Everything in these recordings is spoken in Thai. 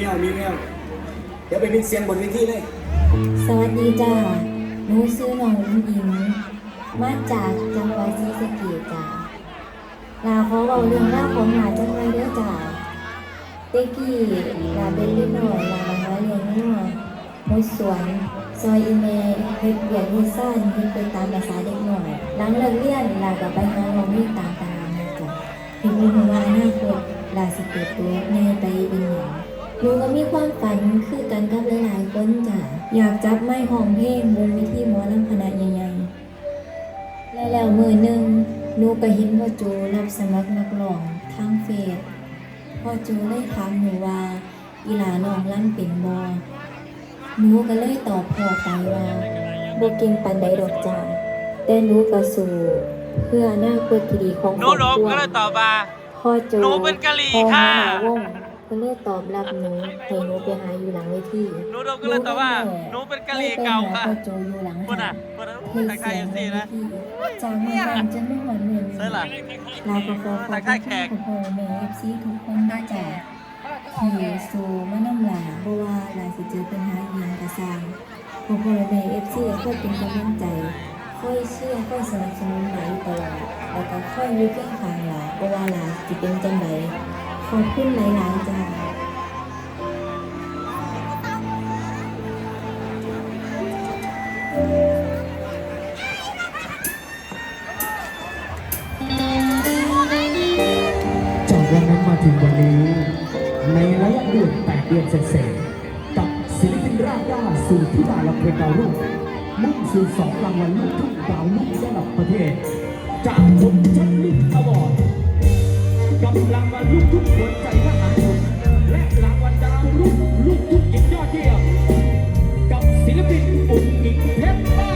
แววมีแววเดี๋ยวไปเป็นเสียงบนเวทีเลย สวัสดีจ้าหนูซื้อน้องอุ้งอิงมาจากจังหวัดศรีสะเกษจ้าลาขอเบาเรื่องราวของหลานจังหวัดเด้อจ้าเต็กกี้ลาเป็นเล็กน้อยลาบางร้ายเลี้ยงนัวมดสวนซอยอีเมลเฮ็ดเบียดเฮ็ดซ่านเฮ็ดไปตามภาษาเด็กหน้อยหลังเลิกเรียนลาก็ไปหาน้องมีตามตารางนะจ้ะเห็นมีว่าอนาคตลาสิเปิดตัวแม่ไปเป็นหยัง หนูก็มีความฝันคือกันกับหลายๆคนจ้ะอยากจับไม้ห้องเพลงบนเวทีหมอลำคณะใหญ่ๆและแล้วมือหนึ่งหนูก็เห็นพ่อโจรับสมัครนักร้องทางเฟซพ่อโจเลยถามหนูว่าอีหลาน้องล่ำเป็นบอหนูก็เลยตอบพ่อไปว่าบ่เก่งปานใดดอกจ้าแต่หนูก็สู้เพื่ออนาคตที่ดีของหคนูรอบหลบครัวก็เลยตอบมาพ่อโจหนูเป็นกะหรี่พ่อค่ะหาวง ก็เลยตอบรับหนูให้หนูไปหาอยู่หลังเวทีหนูหลบก็เลยตอบว่าหนูเป็นกะหรี่เก่าค่ะพ่อโจอยู่หลังคนอะคนอะเฮ้ยทักทายเสีเอยฟงซีเวนะทีจากเมื่อวานจนไม่หวนเงินใช่หรอลาก็ขอขอบทักทายแขกคุณพ่อแม่เอฟซีทุกคนด้วยจ้ะที่สู่มาน้ำหลาเพราะว่าหลายสิเจอปัญหาอหย่างกระซังพ่อพ่อแม่เอฟซีก็เป็นกำลังใจค่อยเชื่อค่อยสนับสนุนหลายตลอดแล้วก็ค่อยอยู่เคียงข้างหลาเพราะว่าหลาจะเป็นจังได ขอบคุณหลาย ๆ จ้าจากวันนั้นมาถึงวันนี้ ในระยะเดือน8เดือนเศษๆกับศิลปินรากหญ้าสู่ที่ดาลำเพลินดาวรุ่งมุ่งสู่สองรางวัลลูกทุ่งดาวรุ่งระดับประเทศ จากผมชันลิทอวอร์ด กับรางวัลลูกทุ่งหัวใจทหารบกและรางวัลดาวรุ่งลูกทุกหญิงยอดเยี่ยมกับศิลปินอุ๋งอิงเพชร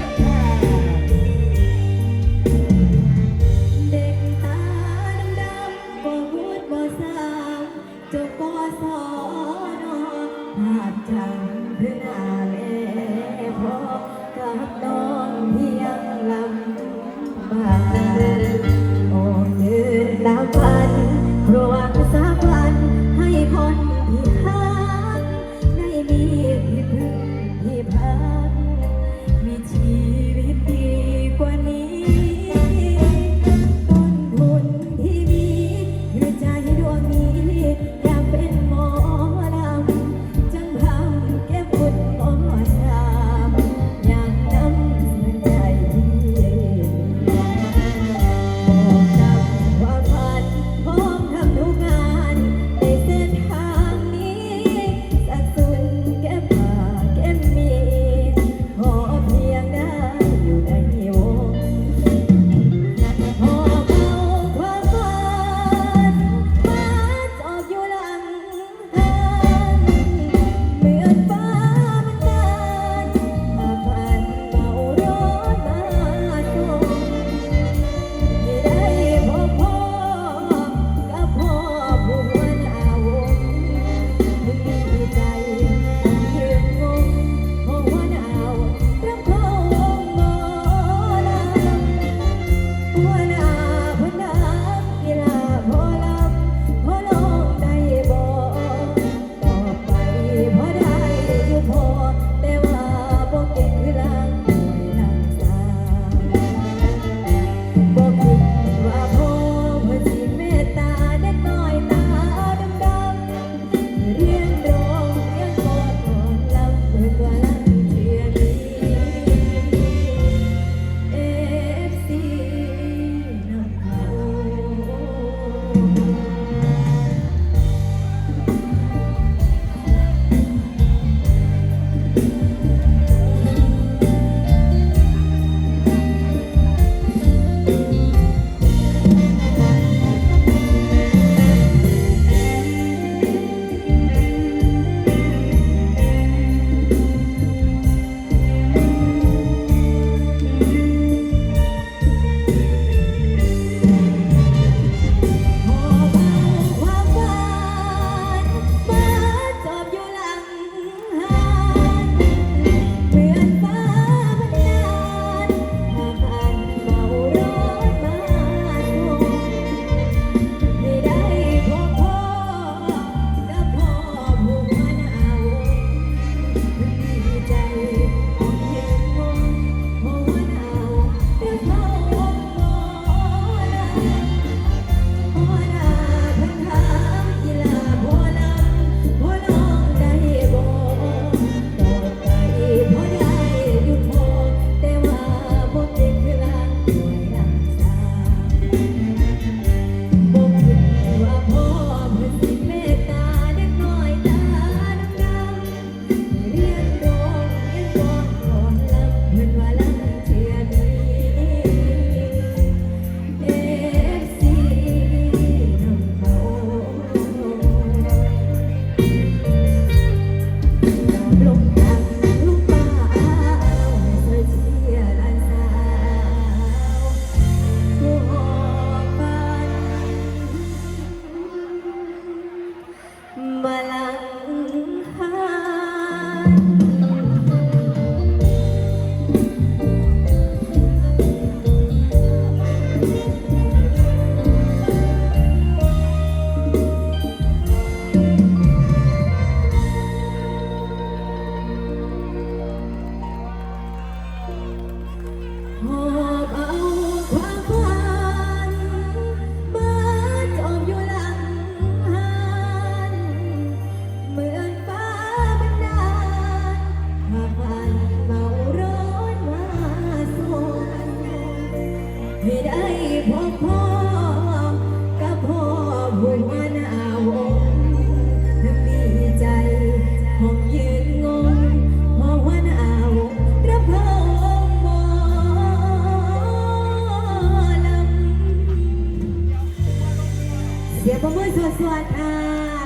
สวัสดีค่ะ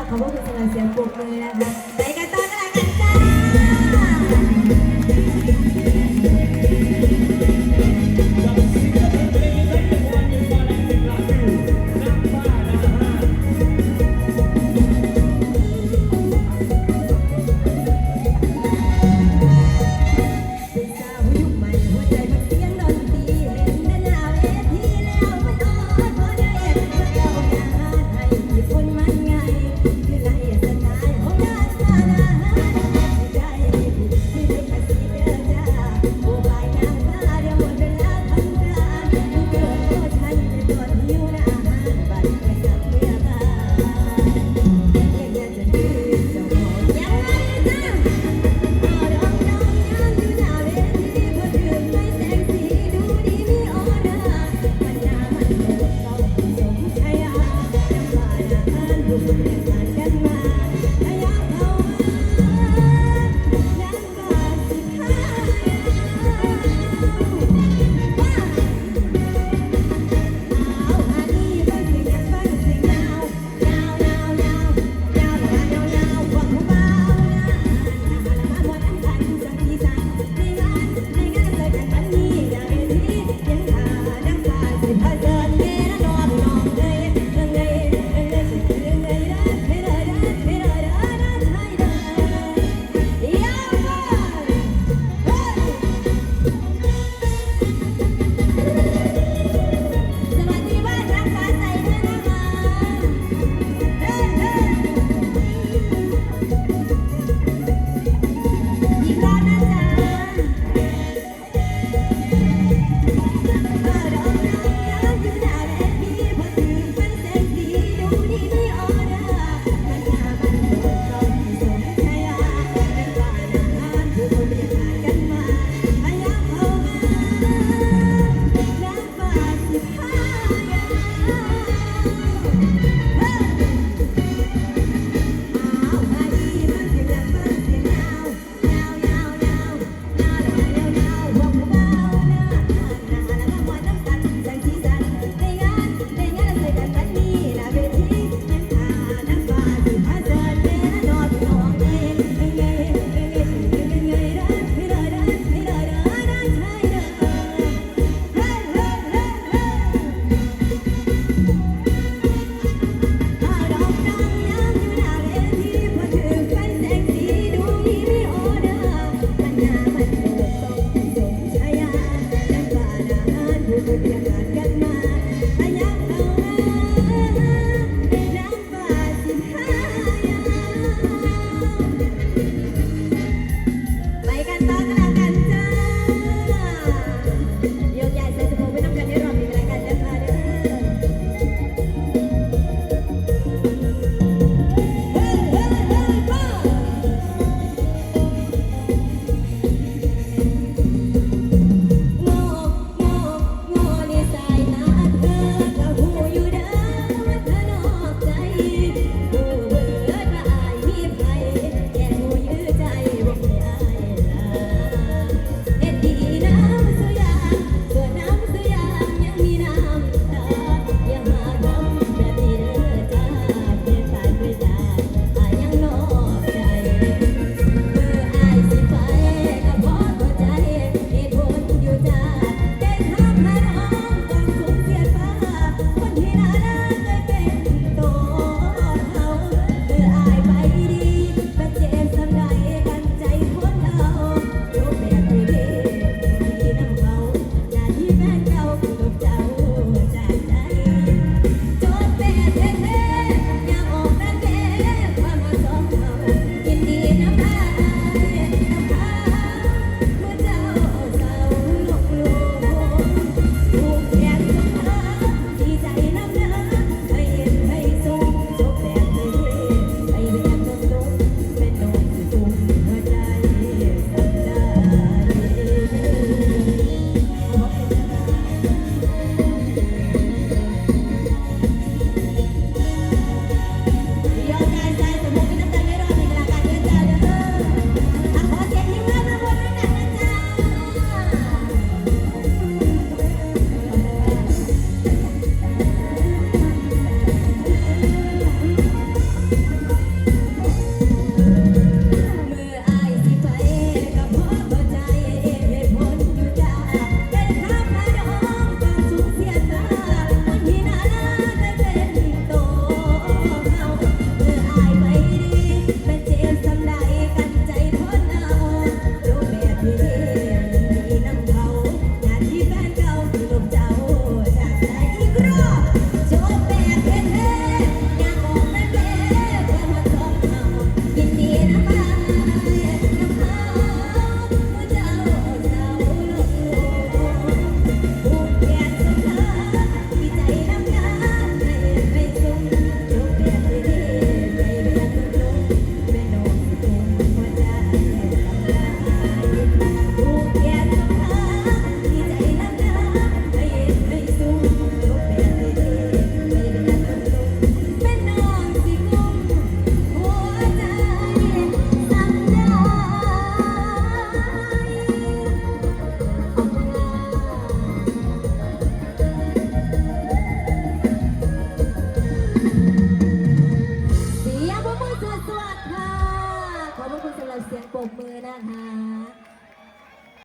ขอบคุณสำหรับเสียงปรบมือนะคะ